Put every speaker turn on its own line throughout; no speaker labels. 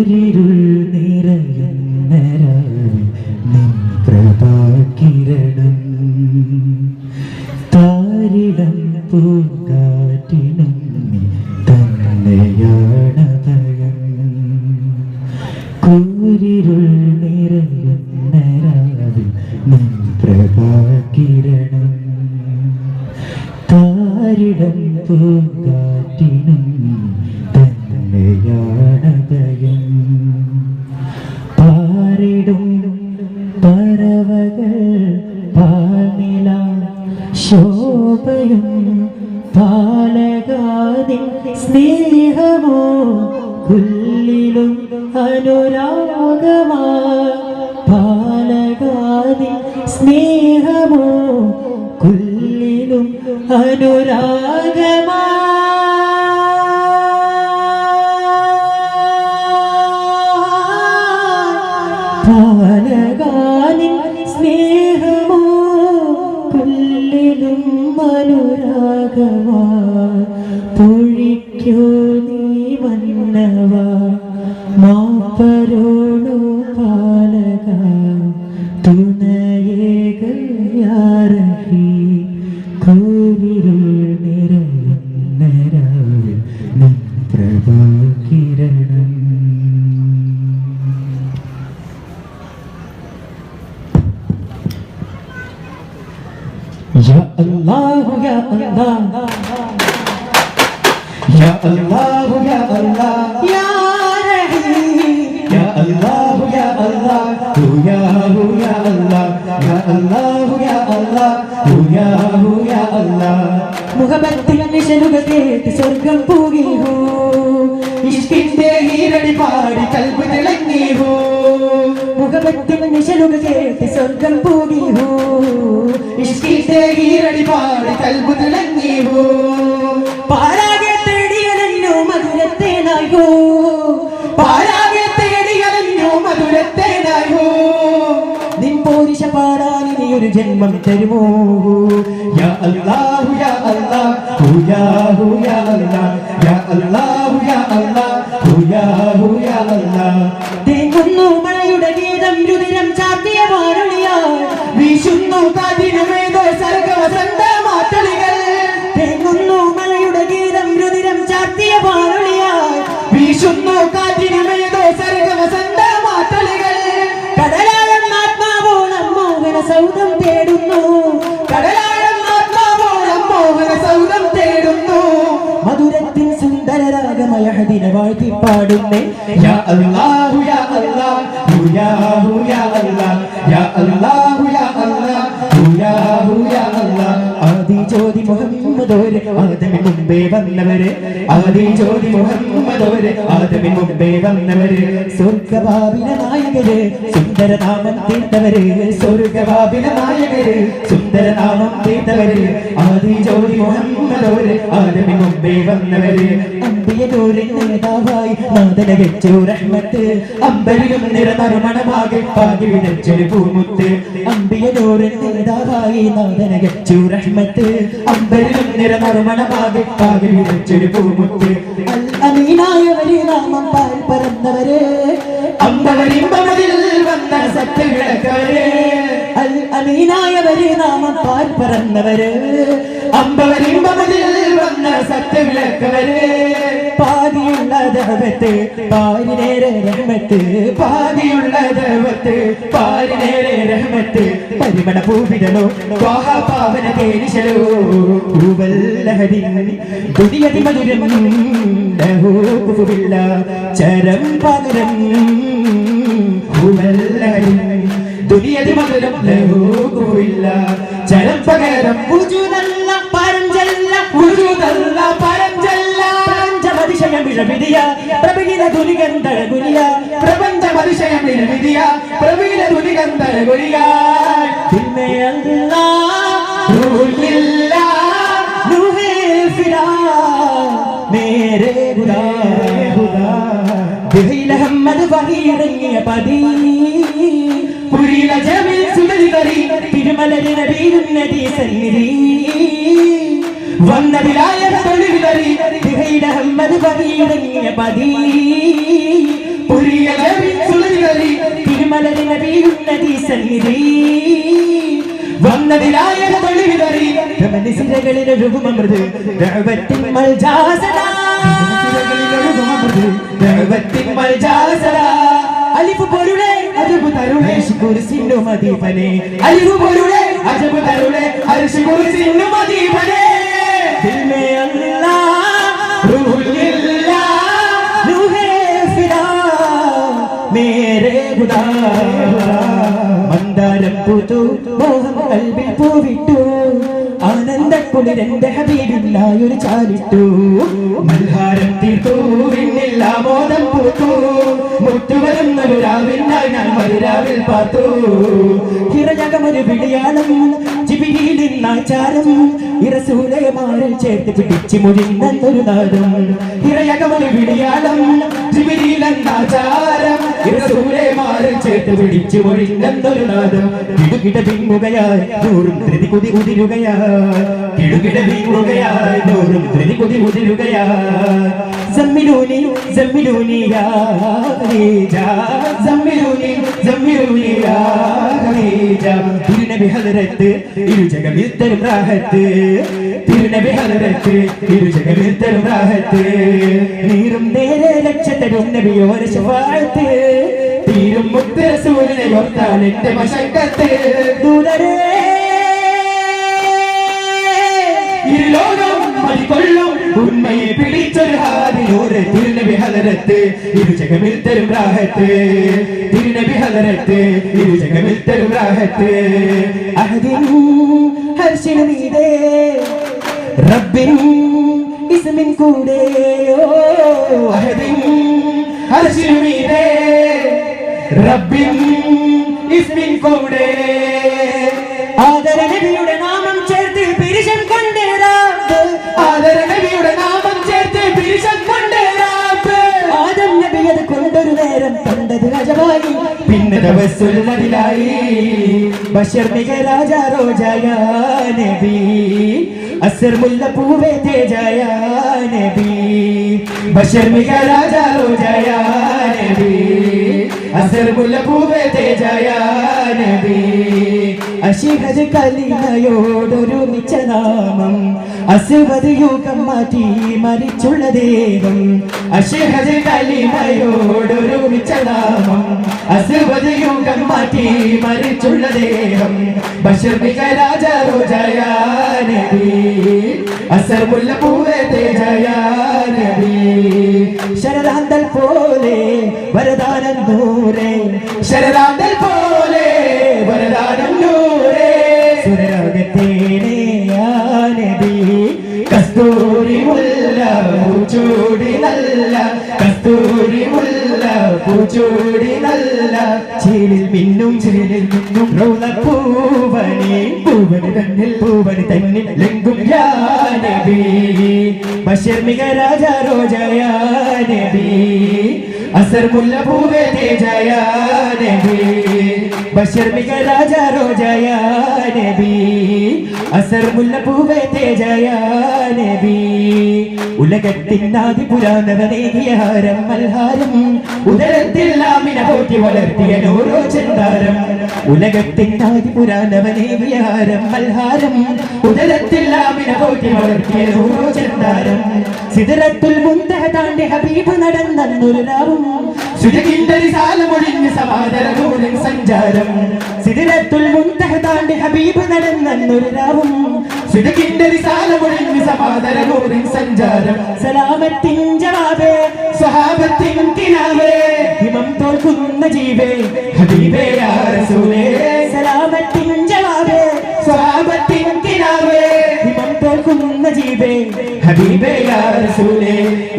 കൂരിരുൾ നിറയുന്ന നിൻ പ്രഭാകിരണം താരിടം പൂങ്കാറ്റിനും നീ തന്നെയാണ് ഭയം കൂരിരുൾ നിറയുന്ന നിൻ പ്രഭാകിരണം താരിടം പൂങ്കാറ്റിനും തന്നെയാണ് പാലകാതി സ്നേഹമോ കുല്ലിലും അനുരാഗമാ. പാലകാതി സ്നേഹമോ കുല്ലിലും അനുരാഗമാ. الله يا الله يا رحيم يا الله يا الله يا هو يا الله يا الله يا الله يا هو يا الله മുഖബത്തിൽ നിശലുകതേറ്റ് സ്വർഗം പൂകിഹു ഇഷ്കിന്റെ ഈരടി പാടി കൽബ് തിളങ്ങിഹു മുഖബത്തിൽ നിശലുകതേറ്റ് സ്വർഗം പൂകിഹു ഇഷ്കിന്റെ ഈരടി പാടി കൽബ് തിളങ്ങിഹു ഒരു ജന്മം തരുമോ? യാ അല്ലാഹു യാ അല്ലാഹു യാ യാ അല്ലാഹ് യാ അല്ലാഹു യാ അല്ലാഹു യാ യാ അല്ലാഹ് തേങ്ങുന്നു മഴയുടെ ഗീതം രുതിരം ചാർത്തിയ വാരണിയായി വീശുന്നു കാതിനുമേതോ സർഗവസന്ത യാ അല്ലാഹു യാ അല്ലാഹു യാ ഹു യാ അല്ലാഹ് യാ അല്ലാഹു യാ അല്ലാഹു യാ ഹു യാ അല്ലാഹ് ആദി ജ്യോതി മുഹമ്മദോരെ ആദമി മുമ്പേ വന്നവരെ ആദി ജ്യോതി മുഹമ്മദോരെ ആദമി മുമ്പേ വന്നവരെ സ്വർഗവാപിന നായകര് സുന്ദരനാമം തീർത്തവര് സ്വർഗവാപിന നായകര് സുന്ദരനാമം തീർത്തവര് ആദി ജ്യോതി മുഹമ്മദോരെ ആദമി മുമ്പേ വന്നവര്. അമ്പിയനൂരിൻ നേതാവായി നാദന വെച്ചു റഹ്മത്ത്. അമ്പരിലും നിറമറുമണമാകെ പാകി വിതച്ചൊരു പൂമുത്ത്. അമ്പിയനൂരിൻ നേതാവായി നാദന വെച്ചു റഹ്മത്ത്. അമ്പരിലും നിറമറുമണമാകെ പാകി വിതച്ചൊരു പൂമുത്ത്. അമീനായവരെ നാമം പാൽ പരന്നവരെ. അമ്പവരിമ്പവരിൽ വന്ന സത്യവിളക്കവരെ അമീനായവരെ നാമം പാൽ പരന്നവരെ. അമ്പവരിമ്പവരിൽ വന്ന സത്യവിളക്കവരെ പാതിയുള്ള ദൈവത്ത് പാരിനേരെ രഹമത്ത് പാതിയുള്ള ദൈവത്ത് പാരിനേരെ രഹമത്ത്. പരിമണ പൂവിതലോ പാവന തേനിശലോ പൂവല്ലഹരി ദുരിയതി മധുരം ലഹൂക്കുവില്ല ചരം പകരം പൂവല്ലഹരി ദുരിയതി മധുരം ലഹൂക്കുവില്ല ചരം പകരം ഉജുതല്ല വിഴവിധിയ പ്രബില ദുരികന്ധര ഗുരിയ പ്രപഞ്ചമതിശയം വിഴവിധിയ പ്രബില ദുരികന്ധര ഗുരിയ. തിരുമലരി നബിയുന്നതി സന്നിധി. വന്നതിലായ ബഹിയിറങ്ങിയ പതി. പുരിയ അലിഫ് തരുളെ. മദീപനെ അലിഫ് പൊരുളെ ദിൽ മേ അല്ലാഹ് റൂഹില്ലാ റൂഹേ ഫിദാ മേരെ ഖുദാ മന്ദാരം പൂത്തു മോഹം കൽവിൽ പൂവിട്ടു. ആനന്ദ കുളിരന്റെ ഹബീബില്ലായൊരു ചാലിട്ടു. മൽഹാരം തീർത്തു വിണ്ണില്ല മോദം പൂത്തു. മുറ്റുവരുന്നൊരു രാവിനായി ഞാൻ മരുരാവിൽ പാത്തു ഹിറജകമൊരു വിളിയാളം മാറിൽ ചേർത്ത് പിടിച്ച് മുഴിന്നൊരു നാദം. ഹിറയകമൊരു വിളിയാളം ജിബിരിയിലെന്നാചാരം നാച്ചാരം ഇറസൂലെ മാറിൽ ചേർത്ത് പിടിച്ചു മുഴിന്നൊരു നാദം? കിടുകിട പിങ്ങുകയായി നൂറും ധൃതി കുതി കുതിരുകയായി. കിടുകിട പിങ്ങുകയായി നൂറും ധൃതി കുതി കുതിരുകയായി. സമ്മിലൂനി സമ്മിലൂനി യാ ഖദീജ സമ്മിലൂനി സമ്മിലൂനി യാ ഖദീജ തിരുനബി തരും തിരുനബി ഹദരത്ത് ഇരുജഗമിൽ തരും റാഹത്ത്. നീറും നേരെ ലക്ഷത്തരും നബിയോര ശഫാഅത്ത് തീരും സൂര്യനെ എന്റെ മശക്കത്ത് ദൂരരേ ഇരുലോകം മതികൊള്ളും ഉണ്മയെ പിടിച്ചൊരു ഹാദിനൂറ് തിരുനബി ഹലരത്ത് ഇരു ജഗമിൽ തരും രാഹത്ത്. തിരുനബി ഹലരത്ത് ഇരു ജഗമിൽ തരും രാഹത്ത് റബ്ബിൻ ഇസ്മിൻ കൂടെ ഓ അഹദിൻ ഹർഷിന് റബ്ബിൻ ഇസ്മിൻ കൂടെ. ആദര നബിയുടെ നാമം ചേർത്ത് പിരിശൻ കൊണ്ടേരാപ്പ് ആദര നബിയുടെ നാമം ചേർത്ത് പിരിശൻ കൊണ്ടേരാപ്പ് ആദം നബി അത് കൊണ്ടൊരു നേരം കണ്ടത് രാജമായി പിന്നെ തവസ്സുള്ളതിലായി ബഷർ മിക രാജ റോജായ നബി. അസർ മുല്ല പൂവേ തേജായ നബി. ബഷർ മിക രാജ റോജായ നബി. അസർ മുല്ല പൂവേ തേജായ നബി അശിഹത് കലിമയോടൊരുമിച്ച നാമം അസുഹത് യുഗം മാറ്റി മരിച്ചുള്ള ദേവം. അശിഹത് കലിമയോടൊരുമിച്ച നാമം അസുഹത് യുഗം മാറ്റി മരിച്ചുള്ള ദേവം. ബഷർമിക രാജ റോജയ നബി അസർ മുല്ല പൂവേ തേജയ നബി ശരദാന്തൽ പോലെ വരദാനം നൂറേ ശരദാന്തൽ പോലെ വരദാനം നൂറേ. സുരരാഗത്തേനെയാനബി കസ്തൂരി മുല്ല പൂച്ചൂടി നല്ല. കസ്തൂരി മുല്ല പൂച്ചൂടി നല്ല. ചീലിൽ മിന്നും ചീലിൽ മിന്നും റോള പൂവണി പൂവണി തന്നിൽ പൂവണി തന്നിൽ ലെങ്കും യാനബി ബഷർ മിക രാജ റോജയാനബി അസർ മുല്ല പൂവേ തേജയ നബി ബഷർ മിക രാജ റോജയ നബി. അസർ മുല്ലപ്പൂവേ പൂവേ തേജയ നബി. ഉലകത്തിനാദി പുരാണവനേകിയ ഹാരം മൽഹാരം. ഉദരത്തിൽ ലാമിന പോറ്റി വളർത്തിയ നൂറോ ചെന്താരം. ഉലകത്തിനാദി പുരാണവനേകിയ ഹാരം മൽഹാരം. ഉദരത്തിൽ ലാമിന പോറ്റി വളർത്തിയ നൂറോ ചെന്താരം. സിദറത്തുൽ മുന്തഹ താണ്ടി ഹബീബ് നടന്നൊരു രാവും സഞ്ചാരം. സിദിരത്തുൽ രാവും. സലാമത്തിൻ ജവാബേ കിനാവേ. ജീവേ ഹബീബേ റസൂലേ. സലാമത്തിൻ ജവാബേ ജീവേ ഹബീബേ യാ റസൂലേ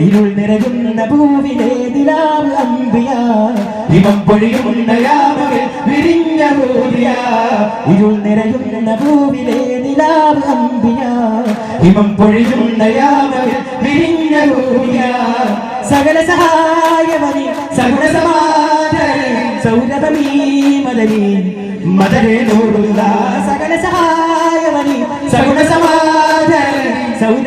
ഇരുൾ നിറയുന്ന ഭൂവിലെ നിലാവ് അമ്പിയ. ഹിമം പൊഴിയുന്ന യാമകൾ വിരിഞ്ഞ ഭൂവിയ ഇരുൾ നിറയുന്ന ഭൂവിലെ നിലാവ് അമ്പിയ. ഹിമം പൊഴിയുന്ന യാമകൾ വിരിഞ്ഞ ഭൂവിയ സകല സഹായമതി സകല സമാധാന സൗരഭമീ മദനി. മദരേ നൂറുള്ള സകല സഹായമണി സകല സമാധാന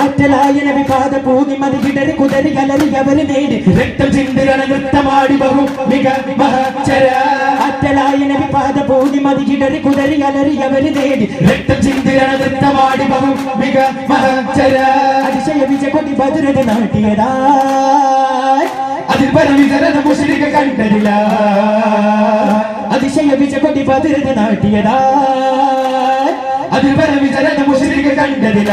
ആറ്റലായ നബിപാത പൂതിമതി കിടരി കുതരി കലരി അവർ നേടി. രക്തം ചിന്തിരണ നൃത്തമാടി ബഹു മിക മഹച്ചര ആറ്റലായ നബിപാത പൂതിമതി കിടരി കുതരി കലരി അവർ നേടി. രക്തം ചിന്തിരണ നൃത്തമാടി ബഹു മിക മഹച്ചര അതിശയ വിജകൊടി ബദുരടി നാട്ടിയതാ അതിൽ പരവിതരണ മുസ്ലിക കണ്ടതില്ല. അതിശയ വിജകൊടി ബദുരടി നാട്ടിയതാ അതിൽ പരവിതരണ മുസ്ലിക കണ്ടതില്ല.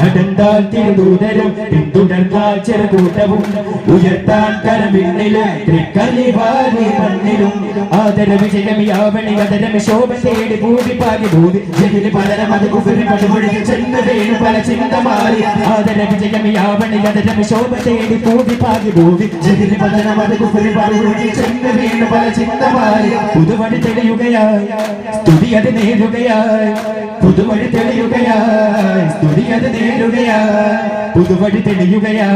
നടന്താൽ തിരുദൂതരും പിന്തുടർന്നാൽ ചെറുകൂട്ടവും ഉയർത്താൻ കരമിന്നിലും തൃക്കലി വാരി മണ്ണിലും. ആദര വിജയമിയാവണി അതരമി ശോഭ തേടി പാകി ഭൂമി ജനിൽ പലരം അത് കുഫിരി പടുപൊഴിക്ക് ചെന്ന് പല ചിന്ത മാറി. ആദര വിജയമിയാവണി അതരമി ശോഭ തേടി പാകി ഭൂമി ജനിൽ പലരം അത് കുഫിരി വീണു പല ചിന്ത മാറി. പുതുവഴി തെളിയുകയായി സ്തുതി അത് തെളിയുകയായി സ്തുതി അത് നേരുകയായി പുതുവഴി തെളിയുകയാ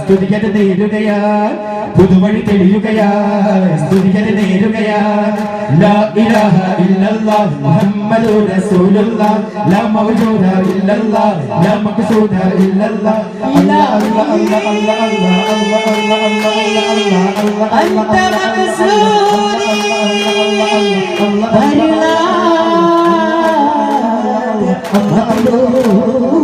സ്തുതി അത് നേരുകയായി പുതുവഴി തെളിയുകയായി സ്തുതി അത് ലാ ഇലാഹ ഇല്ലല്ലാഹ് മുഹമ്മദു റസൂലുള്ളാഹ് ലാ മൗജൂദ ഇല്ലല്ലാഹ് ലാ മഖ്സൂദ ഇല്ലല്ലാഹ് അല്ലാഹ് അല്ലാഹ് അല്ലാഹ് അല്ലാഹ് അല്ലാഹ് അല്ലാഹ് അല്ലാഹ് അല്ലാഹ് അല്ലാഹ്